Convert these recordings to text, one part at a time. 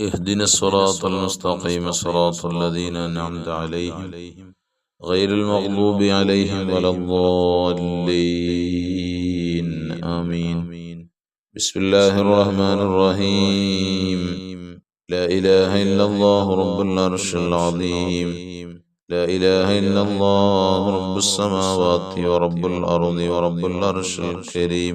اهدنا الصراط المستقيم صراط الذين أنعمت عليهم غير المغضوب عليهم ولا الضالين. آمين. بسم الله الرحمن الرحيم. لا إله إلا الله رب العرش العظيم. لا إله إلا الله رب السماوات ورب الأرض ورب العرش الكريم.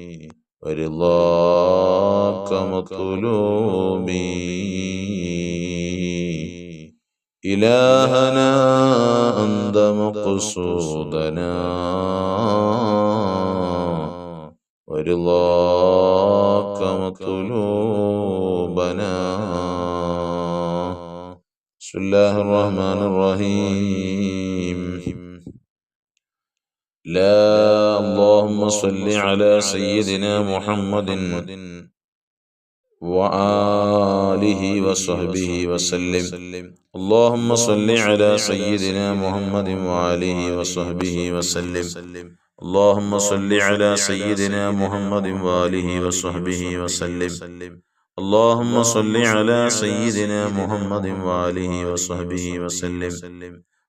ورضاك مطلوبي إلهنا أنت مقصودنا ورضاك مطلوبنا بسم الله الرحمن الرحيم على سيدنا محمد وآله وصحبه وسلم اللهم صل على سيدنا محمد وآله وصحبه وسلم اللهم صل على سيدنا محمد وآله وصحبه وسلم اللهم صل على سيدنا محمد وآله وصحبه وسلم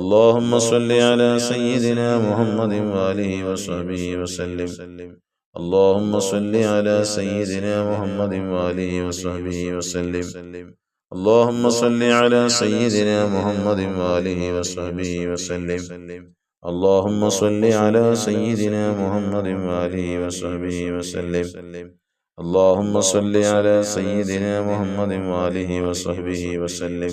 اللهم صل على سيدنا محمد وآله وصحبه وسلم اللهم صل على سيدنا محمد وآله وصحبه وسلم اللهم صل على سيدنا محمد وآله وصحبه وسلم اللهم صل على سيدنا محمد وآله وصحبه وسلم اللهم صل على سيدنا محمد وآله وصحبه وسلم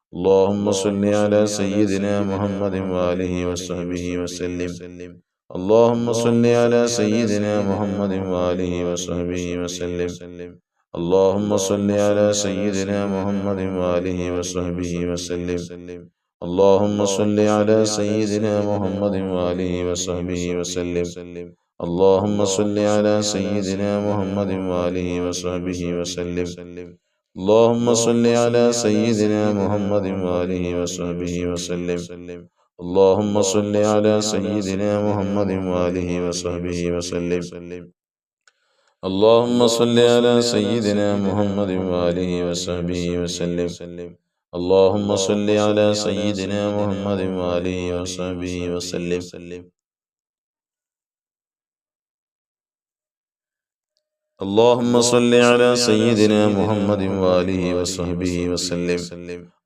اللهم صل على سيدنا محمد وآله وصحبه وسلم اللهم صل على سيدنا محمد وآله وصحبه وسلم اللهم صل على سيدنا محمد وآله وصحبه وسلم اللهم صل على سيدنا محمد وآله وصحبه وسلم اللهم صل على سيدنا محمد وآله وصحبه وسلم اللهم صل على سيدنا محمد وآله وصحبه وسلم اللهم صل على سيدنا محمد وآله وصحبه وسلم اللهم صل على سيدنا محمد وآله وصحبه وسلم اللهم صل على سيدنا محمد وآله وصحبه وسلم اللهم صل على سيدنا محمد وآله وصحبه وسلم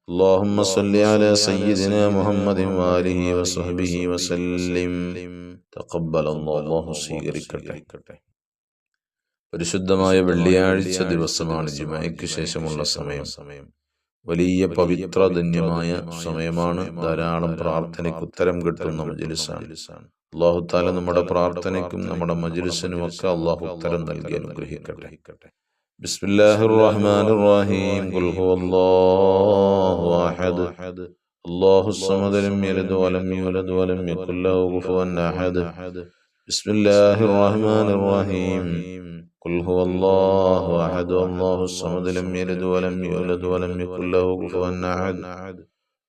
اللهم صل على سيدنا محمد وآله وصحبه وسلم تقبل الله الله സ്വീകരിക്കട്ടെ പരിശുദ്ധമായ വെള്ളിയാഴ്ച ദിവസമാണ് ജുമയ്ക്ക് ശേഷമുള്ള സമയം സമയം വലിയ പവിത്രധന്യമായ സമയമാണ് ധാരാളം പ്രാർത്ഥനയ്ക്ക് ഉത്തരം കിട്ടുന്ന മജിലിസാണ് അള്ളാഹുത്താല നമ്മുടെ പ്രാർത്ഥനയ്ക്കും നമ്മുടെ മജുരസിനും ഒക്കെ അള്ളാഹു ഉത്തരം നൽകി അനുഗ്രഹിക്കട്ടെ. ബിസ്മില്ലാഹിർ റഹ്മാനിർ റഹീം ഖുൽ ഹുവല്ലാഹു അഹദ്. സമദ് ലം യലിദ് വലം യൂലദ് വലം ബിസ്മില്ലാഹിർ റഹ്മാനിർ റഹീം ഖുൽ ഹുവല്ലാഹു അഹദ് സമദ് ലം യലിദ് വലം യൂലദ് വലം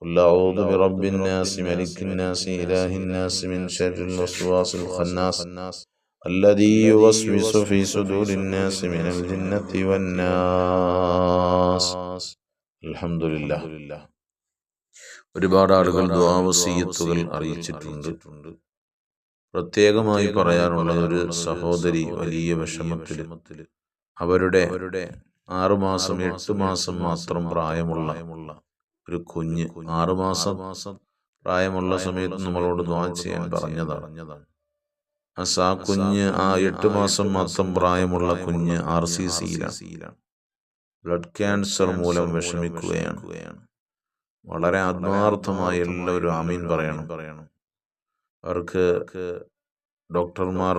قل أعوذ برب الناس ملك الناس إله الناس من شر الوسواس الخناس الذي يوسوس في صدور الناس من الجنة والناس الحمد لله ഒരുപാട് ആളുകൾ ദ്വാവസീയത്തുകൾ അറിയിച്ചിട്ടുണ്ട് പ്രത്യേകമായി പറയാനുള്ള ഒരു സഹോദരി വലിയ വിഷമത്തിൽ അവരുടെ ആറുമാസം എട്ട് മാസം മാത്രം പ്രായമുള്ള ഒരു കുഞ്ഞ് ആറുമാസം പ്രായമുള്ള സമയത്ത് നമ്മളോട് ദ്വാ ചെയ്യാൻ പറഞ്ഞതാണ്. ആ കുഞ്ഞ് ആ എട്ട് മാസം മാത്രം പ്രായമുള്ള കുഞ്ഞ് ആർ സി സിയിലാണ് ബ്ലഡ് ക്യാൻസർ മൂലം വിഷമിക്കുകയാണ്. വളരെ ആത്മാർത്ഥമായി എല്ലാവരും ആമീൻ പറയണം. പറയണം. അവർക്ക് ഡോക്ടർമാർ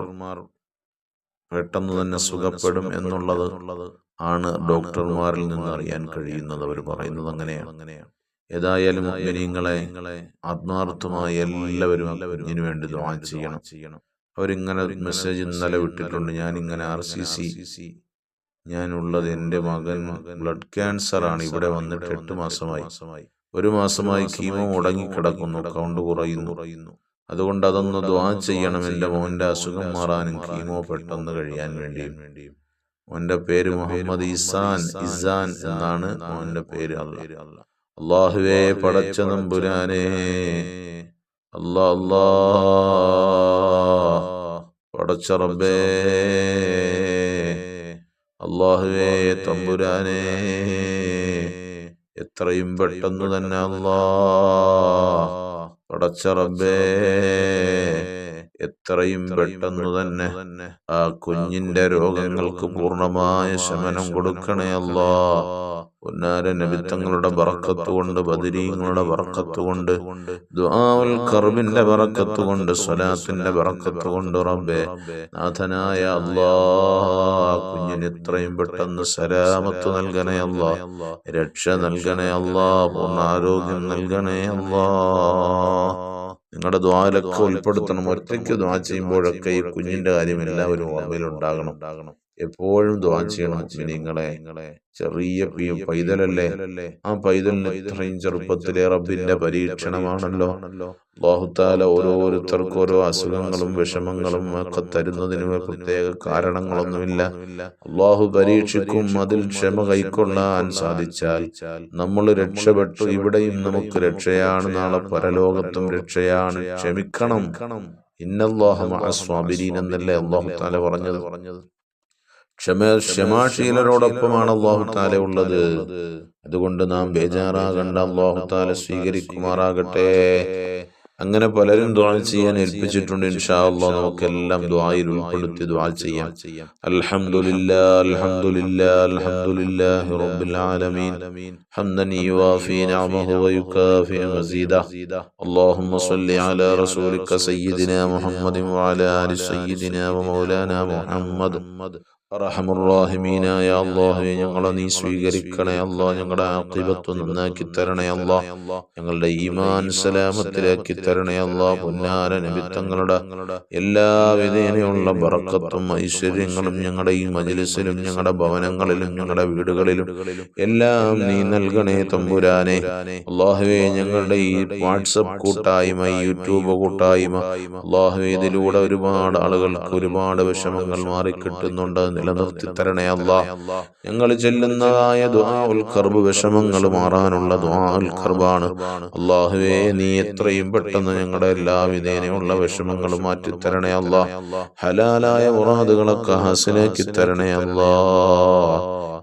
പെട്ടെന്ന് തന്നെ സുഖപ്പെടും എന്നുള്ളത് ആണ് ഡോക്ടർമാരിൽ നിന്ന് അറിയാൻ കഴിയുന്നത്. അവർ പറയുന്നത് അങ്ങനെയാണ്. അങ്ങനെയാണ്. ഏതായാലും നിങ്ങളെ ആത്മാർത്ഥമായി എല്ലാവരും ഇതിനു വേണ്ടി ചെയ്യണം ചെയ്യണം. അവരിങ്ങനെ മെസ്സേജ് ഇന്നലെ വിട്ടിട്ടുണ്ട്. ഞാൻ ഇങ്ങനെ ആർ സി സി ഞാനുള്ളത് എന്റെ മകൻ ബ്ലഡ് ക്യാൻസർ ആണ്. ഇവിടെ വന്നിട്ട് എട്ട് മാസമായി. ഒരു മാസമായി കീമോ മുടങ്ങിക്കിടക്കുന്നു. കൗണ്ട് കുറയുന്നു. അതുകൊണ്ട് അതൊന്ന് ദ്വാ ചെയ്യണം. എന്റെ മോന്റെ അസുഖം മാറാനും കീമോ പെട്ടെന്ന് കഴിയാൻ വേണ്ടിയും. വേണ്ടിയും മോന്റെ പേര് മുഹമ്മദ് ഇസാൻ ഇസാൻ എന്നാണ് മോന്റെ പേര് അല്ല അള്ളാഹുവേ പടച്ച നമ്പുരാനെ. അല്ലാ അല്ലാ. പടച്ച റബ്ബേ. അള്ളാഹുവേ തമ്പുരാനെ. എത്രയും പെട്ടെന്ന് തന്നെ അല്ലാ. പടച്ച റബ്ബേ. എത്രയും പെട്ടെന്ന് തന്നെ ആ കുഞ്ഞിന്റെ രോഗങ്ങൾക്ക് പൂർണമായ ശമനം കൊടുക്കണേ അല്ലാ. പൊന്നാര നബിത്തങ്ങളുടെ വറക്കത്ത് കൊണ്ട് ബദിരീങ്ങളുടെ വറക്കത്ത് കൊണ്ട് ദുആൽ കർബിന്റെ വറക്കത്ത് കൊണ്ട് സ്വലാത്തിന്റെ വറക്കത്ത് കൊണ്ട് റബ്ബേ നാഥനായ അല്ലാ. കുഞ്ഞിന് എത്രയും പെട്ടെന്ന് സലാമത്ത് നൽകണേ അല്ലാ. രക്ഷ നൽകണേ അല്ലാ. പൂർണ ആരോഗ്യം നൽകണേ അല്ലാ. നിങ്ങളുടെ ദ്വാരൊക്കെ ഉൾപ്പെടുത്തണം. ഒറ്റയ്ക്ക് ദ്വാ ചെയ്യുമ്പോഴൊക്കെ ഈ കുഞ്ഞിന്റെ കാര്യം എല്ലാവരും ഓർമ്മയിലുണ്ടാകണം. ഉണ്ടാകണം എപ്പോഴും ദ്വാ ചെയ്യണം നിങ്ങളെ. ചെറിയ പൈതലല്ലേ? ആ പൈതലിന് ഇത്രയും ചെറുപ്പത്തിലെ റബ്ബിന്റെ പരീക്ഷണമാണല്ലോ. ബാഹുത്താല ഓരോരുത്തർക്കും ഓരോ അസുഖങ്ങളും വിഷമങ്ങളും ഒക്കെ തരുന്നതിന് പ്രത്യേക കാരണങ്ങളൊന്നുമില്ല. അള്ളാഹു പരീക്ഷിക്കും അതിൽ ക്ഷമ കൈക്കൊള്ളാൻ സാധിച്ചാൽ നമ്മൾ രക്ഷപ്പെട്ടു. ഇവിടെയും നമുക്ക് രക്ഷയാണ്. നാളെ പരലോകത്തും രക്ഷയാണ്. ക്ഷമിക്കണം. ഇന്നല്ലാഹു എന്നല്ലേ അള്ളാഹു താല പറഞ്ഞത്? പറഞ്ഞത്? ക്ഷമ ക്ഷമാശീലരോടൊപ്പമാണ് അള്ളാഹുത്താല ഉള്ളത്. അതുകൊണ്ട് നാം ബേജാറാകണ്ട. അള്ളാഹുത്താല സ്വീകരിക്കുമാറാകട്ടെ. അങ്ങനെ പലരും ദ്വാൽ ചെയ്യാൻ ഏൽപ്പിച്ചിട്ടുണ്ട്. ഇൻഷാ അള്ളാ നമുക്കെല്ലാം ദ്വായിൽ ഉൾപ്പെടുത്തി ദ്വാൽ ചെയ്യാം. അൽഹംദുലില്ലാ അൽഹംദുലില്ലാ റബ്ബിൽ ആലമീൻ. അല്ലാഹുമ്മ അലാ റസൂലിക സയ്യിദിനാ ആലി സയ്യിദിനാ മുഹമ്മദ്. റഹമുറാഹിമീനായ അള്ളാഹുവെ ഞങ്ങളെ നീ സ്വീകരിക്കണേ അല്ലാ ഞങ്ങളുടെ ആക്കിബത്ത് നന്നാക്കി തരണേ അല്ലാ ഞങ്ങളുടെ ഈമാൻ സലാമത്തിലാക്കി തരണേ അല്ലാ പുന്നാര നിമിത്തങ്ങളുടെ എല്ലാ വിധേനയുള്ള ബറക്കത്തും ഐശ്വര്യങ്ങളും ഞങ്ങളുടെ ഈ മജിലിസിലും ഞങ്ങളുടെ ഭവനങ്ങളിലും ഞങ്ങളുടെ വീടുകളിലും എല്ലാം നീ നൽകണേ തമ്പുരാനെ. അള്ളാഹുവെ ഞങ്ങളുടെ ഈ വാട്സപ്പ് കൂട്ടായ്മ യൂട്യൂബ് കൂട്ടായ്മ. അള്ളാഹുവെ ഇതിലൂടെ ഒരുപാട് ആളുകൾക്ക് ഒരുപാട് വിഷമങ്ങൾ മാറിക്കിട്ടുന്നുണ്ട്. നിലനിർത്തി തരണേ അല്ല. ഞങ്ങൾ ചെല്ലുന്നതായ ദുആഉൽ കർബ് വിഷമങ്ങൾ മാറാനുള്ള ദുആഉൽ കർബാണ് അള്ളാഹുവേ നീ എത്രയും പെട്ടെന്ന് ഞങ്ങളുടെ എല്ലാ വിധേനയുള്ള വിഷമങ്ങളും മാറ്റി തരണേ അല്ല. ഹലാലായ മുറാദുകളൊക്കെ ഹസനാക്കി തരണേ അല്ലാ.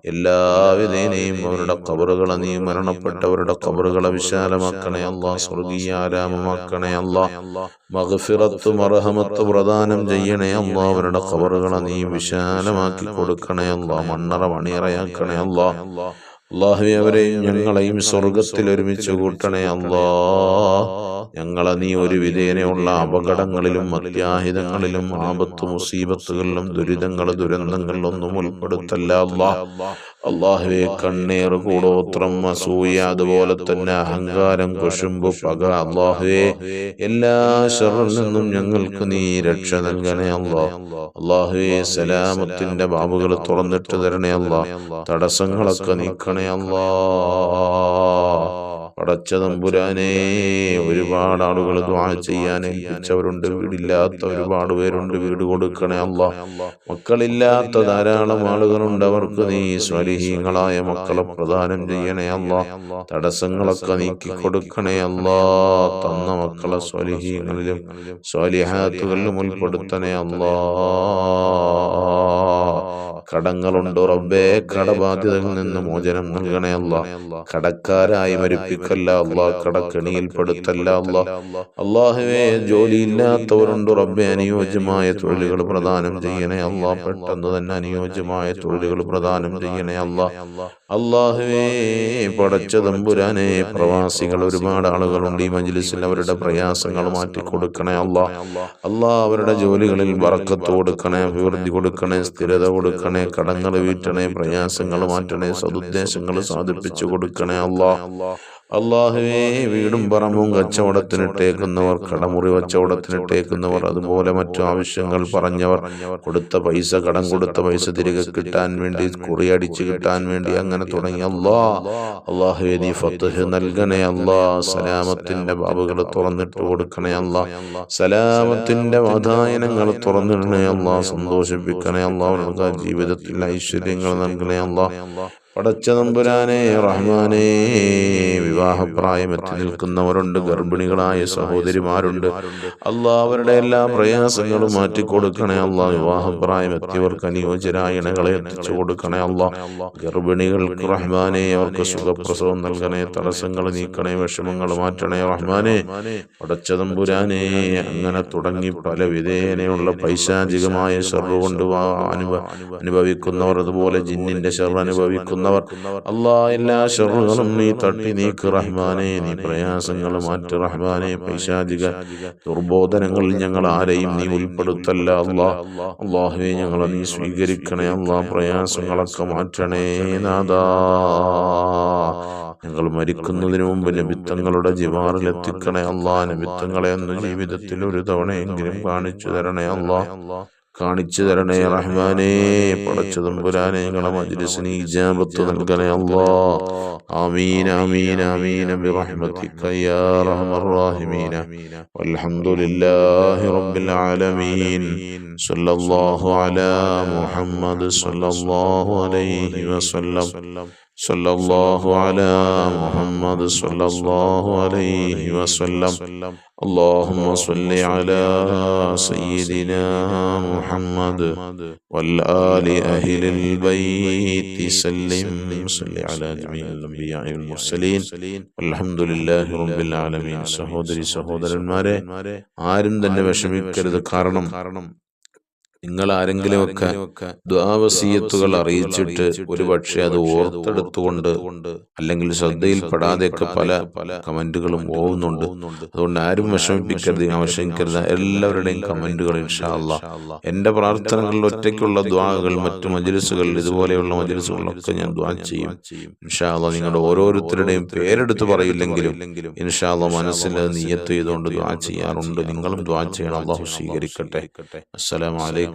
എല്ലാവിധേനയും അവരുടെ കബറുകളെ നീ മരണപ്പെട്ടവരുടെ കബറുകളെ വിശാലമാക്കണേ അല്ല സ്വർഗീയ ആരാമമാക്കണേ അല്ല മഹഫിറത്തും മർഹമത്ത് പ്രദാനം ചെയ്യണേ അല്ല അവരുടെ കബറുകളെ നീ വിശാലമാക്കി കൊടുക്കണേ അല്ല മണ്ണറ മണിയറയാക്കണേ അല്ല. അള്ളാഹുവെ അവരെയും ഞങ്ങളെയും സ്വർഗത്തിൽ ഒരുമിച്ച് കൂട്ടണേ അല്ലാ ഞങ്ങളെ നീ ഒരു വിധേനയുള്ള അപകടങ്ങളിലും അത്യാഹിതങ്ങളിലും ആപത്ത് മുസീബത്തുകളിലും ദുരിതങ്ങൾ ദുരന്തങ്ങളിലൊന്നും ഉൾപ്പെടുത്തല്ല അല്ലാ അള്ളാഹുവെ കണ്ണീർ കൂടോത്രം അസൂയ അതുപോലെ തന്നെ അഹങ്കാരം കുശുമ്പ് പക. അള്ളാഹുവെ എല്ലാ ഷറിൽ നിന്നും ഞങ്ങൾക്ക് നീ രക്ഷ നൽകണേ അല്ലോ അള്ളാഹുവെ സലാമത്തിന്റെ ബാബുകൾ തുറന്നിട്ട് തരണേ അല്ല തടസ്സങ്ങളൊക്കെ നീക്കണേ അല്ലാ പടച്ച തമ്പുരാനെ ഒരുപാട് ആളുകൾ ദ്വാ ചെയ്യാൻ ഏൽപ്പിച്ചവരുണ്ട്. വീടില്ലാത്ത ഒരുപാട് പേരുണ്ട് വീട് കൊടുക്കണേ അല്ല മക്കളില്ലാത്ത ധാരാളം ആളുകളുണ്ട്. അവർക്ക് നീ സ്വലിഹീങ്ങളായ മക്കളെ പ്രദാനം ചെയ്യണേ അല്ല തടസ്സങ്ങളൊക്കെ നീക്കി കൊടുക്കണേ അല്ല തന്ന മക്കളെ സ്വലിഹീങ്ങളിലും സ്വലിഹാത്തുകളിലും ഉൾപ്പെടുത്തണേ അല്ലാ കടങ്ങളുണ്ട് റബ്ബേ? കടബാധ്യതകളിൽ നിന്ന് മോചനം നൽകണേ അല്ല. കടക്കാരായി മരിപ്പിക്കല്ല അല്ല. കടക്കെണിയിൽപ്പെടുത്തല്ല അല്ല. അള്ളാഹുവേ ജോലിയില്ലാത്തവരുണ്ട് റബ്ബെ? അനുയോജ്യമായ തൊഴിലുകൾ പ്രദാനം ചെയ്യണേ അല്ല. പെട്ടെന്ന് തന്നെ അനുയോജ്യമായ തൊഴിലുകൾ പ്രദാനം ചെയ്യണേ അല്ല. അള്ളാഹുവേ പടച്ച തമ്പുരാനെ പ്രവാസികൾ ഒരുപാട് ആളുകളുണ്ട് ഈ മജ്ലിസിൽ അവരുടെ പ്രയാസങ്ങൾ മാറ്റി കൊടുക്കണേ അല്ല അല്ലാ അവരുടെ ജോലികളിൽ വറക്കത്ത് കൊടുക്കണേ അഭിവൃദ്ധി കൊടുക്കണേ സ്ഥിരത കൊടുക്കണേ കടങ്ങൾ വീട്ടണേ പ്രയാസങ്ങൾ മാറ്റണേ സതുദ്ദേശങ്ങൾ സാധിപ്പിച്ചു കൊടുക്കണേ അല്ലാ അള്ളാഹുവേ വീടും പറമ്പും കച്ചവടത്തിനിട്ടേക്കുന്നവർ കടമുറി കച്ചവടത്തിനിട്ടേക്കുന്നവർ അതുപോലെ മറ്റു ആവശ്യങ്ങൾ പറഞ്ഞവർ കൊടുത്ത പൈസ കടം കൊടുത്ത പൈസ തിരികെ കിട്ടാൻ വേണ്ടി കുറി അടിച്ചു കിട്ടാൻ വേണ്ടി അങ്ങനെ തുടങ്ങി. അള്ളാ അള്ളാഹുവേ നീ ഫത്തഹ് നൽകണേ അള്ളാ സലാമത്തിന്റെ ബാബുകൾ തുറന്നിട്ട് കൊടുക്കണേ അള്ളാ. സലാമത്തിന്റെ വാതായനങ്ങൾ തുറന്നിടണേ അള്ളാ സന്തോഷിപ്പിക്കണേ അവർക്ക് ജീവിതത്തിൽ ഐശ്വര്യങ്ങൾ നൽകണേ അല്ലാ പടച്ച നമ്പുരാനെ റഹ്മാനെ വിവാഹപ്രായം എത്തി നിൽക്കുന്നവരുണ്ട് ഗർഭിണികളായ സഹോദരിമാരുണ്ട്. അല്ലാ അവരുടെ എല്ലാ പ്രയാസങ്ങളും മാറ്റിക്കൊടുക്കണേ അല്ലാ വിവാഹപ്രായം എത്തിയവർക്ക് അനുയോജ്യരായ ഇണകളെ എത്തിച്ചു കൊടുക്കണേ അല്ലാ ഗർഭിണികൾക്ക് റഹ്മാനെ അവർക്ക് സുഖപ്രസവം നൽകണേ തടസ്സങ്ങൾ നീക്കണേ വിഷമങ്ങൾ മാറ്റണേ റഹ്മാനെ. പടച്ച തമ്പുരാനെ അങ്ങനെ തുടങ്ങി പല വിധേയനയുള്ള പൈശാചികമായ ഷെറ് കൊണ്ട് അനുഭവിക്കുന്നവർ അതുപോലെ ജിന്നിന്റെ ഷെറ് അനുഭവിക്കുന്നവർ അള്ളാ എല്ലാ ഷെറുകളും നീ തട്ടി നീക്ക് റഹ്മാനെ നീ പ്രയാസങ്ങൾ മാറ്റി റഹ്മാനെ പൈശാചിക ദുർബോധനങ്ങളിൽ ഞങ്ങൾ ആരെയും നീ ഉൾപ്പെടുത്തല്ല അള്ളാ. അള്ളാഹുവെ ഞങ്ങളെ നീ സ്വീകരിക്കണേ അള്ളാ. പ്രയാസങ്ങളൊക്കെ മാറ്റണേ നാദാ ഞങ്ങൾ മരിക്കുന്നതിന് മുമ്പ് നിമിത്തങ്ങളുടെ ജിവാറിൽ എത്തിക്കണേ അള്ളാ. നിമിത്തങ്ങളെ ഒന്ന് ജീവിതത്തിൽ ഒരു തവണയെങ്കിലും കാണിച്ചു തരണേ അല്ലാ കാണിച്ചു തരണേ റഹ്മാനെ പടച്ചു തമ്പുരാനെ ഞങ്ങളെ മജ്ലിസിന് ഇജാബത്ത് നൽകണേ അല്ലാ ആമീൻ ആമീൻ ആമീൻ برحمتك يا ارحم الراحمين والحمد لله رب العالمين صلى الله على محمد صلى الله عليه وسلم صلى الله على محمد صلى الله عليه وسلم اللهم صل على سيدنا محمد والآل أهل البيت سلم صل على جميع الأنبياء والمرسلين والحمد لله رب العالمين സഹോദരി സഹോദരന്മാരെ ആരും തന്നെ വിഷമിക്കരുത് കാരണം നിങ്ങൾ ആരെങ്കിലുമൊക്കെ ദ്വാവസീയത്തുകൾ അറിയിച്ചിട്ട് ഒരുപക്ഷെ അത് ഓർത്തെടുത്തുകൊണ്ട് അല്ലെങ്കിൽ ശ്രദ്ധയിൽപ്പെടാതെയൊക്കെ പല പല കമന്റുകളും പോകുന്നുണ്ട് അതുകൊണ്ട് ആരും വിഷമിപ്പിക്കരുത് വിഷമിക്കരുത്. എല്ലാവരുടെയും കമന്റുകൾ ഇൻഷാല്ല എന്റെ പ്രാർത്ഥനകളിൽ ഒറ്റയ്ക്കുള്ള ദ്വാകൾ മറ്റു മജ്ലിസുകൾ ഇതുപോലെയുള്ള മജ്ലിസുകളിലൊക്കെ ഞാൻ ദ്വാ ചെയ്യും. ഇൻഷാല്ല നിങ്ങളുടെ ഓരോരുത്തരുടെയും പേരെടുത്ത് പറയില്ലെങ്കിലും ഇൻഷാല്ല മനസ്സിൽ നീയത്ത് ചെയ്തുകൊണ്ട് ദ്വാ ചെയ്യാറുണ്ട്. നിങ്ങളും ദ്വാ ചെയ്യണം. അള്ളാഹു സ്വീകരിക്കട്ടെ. അസ്സലാമലൈക്കും